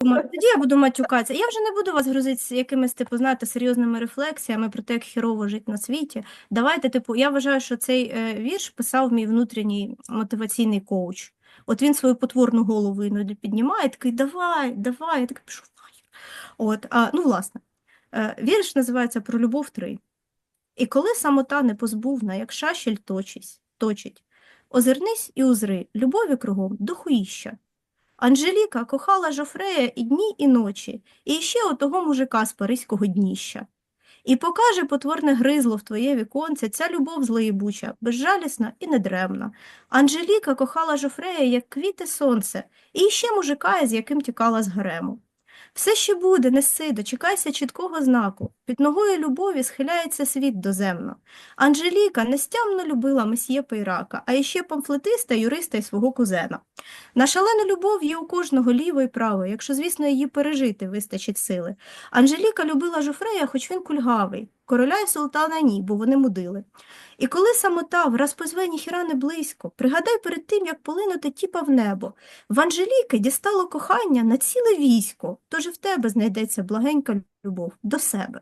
тоді я буду матюкатися. Я вже не буду вас грузити якимись, типу, знаєте, серйозними рефлексіями про те, як хірово жити на світі. Давайте, типу, я вважаю, що цей е, вірш писав мій внутрішній мотиваційний коуч. От він свою потворну голову іноді піднімає, такий давай, давай, я такий пішов. От, а, ну, власне, е, вірш називається Про любов 3. І коли самота не позбувна, як шашель точить, точить, озирнись і узри, любові кругом дохуїща. Анжеліка кохала Жофрея і дні, і ночі, і ще отого мужика з паризького дніща. І покаже потворне гризло в твоє віконце ця любов злоєбуча, безжалісна і недремна. Анжеліка кохала Жофрея, як квіти сонце, і ще мужика, з яким тікала з гарему. Все ще буде, неси, дочекайся чіткого знаку. Під ногою любові схиляється світ доземно. Анжеліка нестямно любила месьє Пейрака, а іще памфлетиста, юриста і свого кузена. На шалену любов є у кожного ліво і право, якщо, звісно, її пережити вистачить сили. Анжеліка любила Жофрея, хоч він кульгавий, короля і султана ні, бо вони мудили. І коли самота враз позве ніхіра близько, пригадай перед тим, як полинути тіпа в небо. В Анжеліки дістало кохання на ціле військо, тож і в тебе знайдеться благенька любов до себе.